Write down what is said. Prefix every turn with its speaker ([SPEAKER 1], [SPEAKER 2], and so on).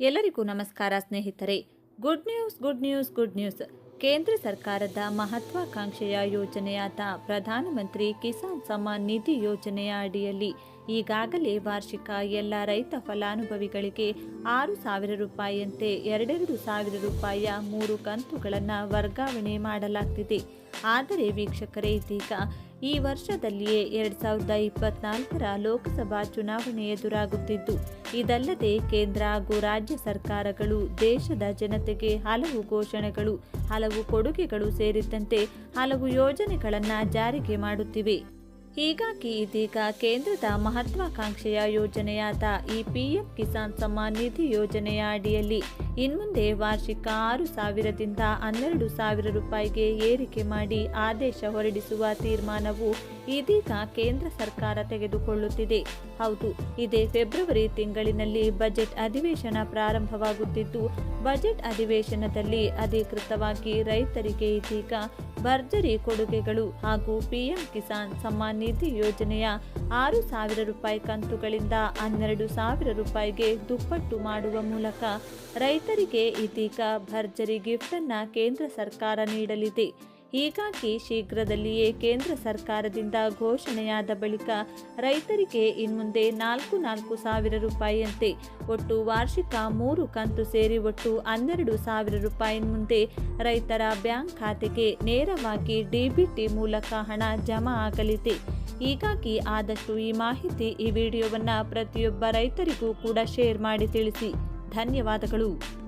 [SPEAKER 1] ಎಲ್ಲರಿಗೂ ನಮಸ್ಕಾರ ಸ್ನೇಹಿತರೆ. Good news good news good news ಕೇಂದ್ರ ಸರ್ಕಾರದ ಮಹತ್ವಾಕಾಂಕ್ಷೆಯ ಯೋಜನೆಯಾದ ಪ್ರಧಾನಮಂತ್ರಿ ಕಿಸಾನ್ ಸಮ್ಮಾನ್ ನಿಧಿ ಯೋಜನೆಯ ಅಡಿಯಲ್ಲಿ ಈಗಾಗಲೇ ವಾರ್ಷಿಕ ಎಲ್ಲ ರೈತ ಫಲಾನುಭವಿಗಳಿಗೆ ಆರು ಸಾವಿರ ರೂಪಾಯಿಯಂತೆ ಎರಡೆರಡು ಸಾವಿರ ರೂಪಾಯಿಯ ಮೂರು ಕಂತುಗಳನ್ನು ವರ್ಗಾವಣೆ ಮಾಡಲಾಗ್ತಿದೆ. ಆದರೆ ವೀಕ್ಷಕರೇ, ಇದೀಗ ಈ ವರ್ಷದಲ್ಲಿಯೇ ಎರಡ್ ಸಾವಿರದ ಇಪ್ಪತ್ನಾಲ್ಕರ ಲೋಕಸಭಾ ಚುನಾವಣೆ ಎದುರಾಗುತ್ತಿದ್ದು. ಇದಲ್ಲದೆ ಕೇಂದ್ರ ಹಾಗೂ ರಾಜ್ಯ ಸರ್ಕಾರಗಳು, ದೇಶದ ಜನತೆಗೆ ಹಲವು ಘೋಷಣೆಗಳು, ಹಲವು ಕೊಡುಗೆಗಳು ಸೇರಿದಂತೆ ಹಲವು ಯೋಜನೆಗಳನ್ನು ಜಾರಿಗೆ ಮಾಡುತ್ತಿವೆ. ಹೀಗಾಗಿ ಇದೀಗ ಕೇಂದ್ರದ ಮಹತ್ವಾಕಾಂಕ್ಷೆಯ ಯೋಜನೆಯಾದ ಈ ಪಿಎಂ ಕಿಸಾನ್ ಸಮ್ಮಾನ್ ನಿಧಿ ಯೋಜನೆಯ ಅಡಿಯಲ್ಲಿ ಇನ್ಮುಂದೆ ವಾರ್ಷಿಕ ಆರು ಸಾವಿರದಿಂದ ಹನ್ನೆರಡು ಸಾವಿರ ರೂಪಾಯಿಗೆ ಏರಿಕೆ ಮಾಡಿ ಆದೇಶ ಹೊರಡಿಸುವ ತೀರ್ಮಾನವು ಇದೀಗ ಕೇಂದ್ರ ಸರ್ಕಾರ ತೆಗೆದುಕೊಳ್ಳುತ್ತಿದೆ. ಹೌದು, ಇದೇ ಫೆಬ್ರವರಿ ತಿಂಗಳಿನಲ್ಲಿ ಬಜೆಟ್ ಅಧಿವೇಶನ ಪ್ರಾರಂಭವಾಗುತ್ತಿದ್ದು, ಬಜೆಟ್ ಅಧಿವೇಶನದಲ್ಲಿ ಅಧಿಕೃತವಾಗಿ ರೈತರಿಗೆ ಇದೀಗ ಭರ್ಜರಿ ಕೊಡುಗೆಗಳು ಹಾಗೂ ಪಿಎಂ ಕಿಸಾನ್ ಸಮ್ಮಾನ್ ನಿಧಿ ಯೋಜನೆಯ ಆರು ಸಾವಿರ ರೂಪಾಯಿ ಕಂತುಗಳಿಂದ ಹನ್ನೆರಡು ಸಾವಿರ ರೂಪಾಯಿಗೆ ದುಪ್ಪಟ್ಟು ಮಾಡುವ ಮೂಲಕ ರೈತರಿಗೆ ಇದೀಗ ಭರ್ಜರಿ ಗಿಫ್ಟ್ ಅನ್ನ ಕೇಂದ್ರ ಸರ್ಕಾರ ನೀಡಲಿದೆ. ಹೀಗಾಗಿ ಶೀಘ್ರದಲ್ಲಿಯೇ ಕೇಂದ್ರ ಸರ್ಕಾರದಿಂದ ಘೋಷಣೆಯಾದ ಬಳಿಕ ರೈತರಿಗೆ ಇನ್ಮುಂದೆ ನಾಲ್ಕು ನಾಲ್ಕು ಸಾವಿರ ರೂಪಾಯಿಯಂತೆ ಒಟ್ಟು ವಾರ್ಷಿಕ ಮೂರು ಕಂತು ಸೇರಿ ಒಟ್ಟು ಹನ್ನೆರಡು ಸಾವಿರ ರೂಪಾಯಿ ಮುಂದೆ ರೈತರ ಬ್ಯಾಂಕ್ ಖಾತೆಗೆ ನೇರವಾಗಿ ಡಿಬಿಟಿ ಮೂಲಕ ಹಣ ಜಮಾ ಆಗಲಿದೆ. ಹೀಗಾಗಿ ಆದಷ್ಟು ಈ ಮಾಹಿತಿ ಈ ವಿಡಿಯೋವನ್ನು ಪ್ರತಿಯೊಬ್ಬ ರೈತರಿಗೂ ಕೂಡ ಶೇರ್ ಮಾಡಿ ತಿಳಿಸಿ. ಧನ್ಯವಾದಗಳು.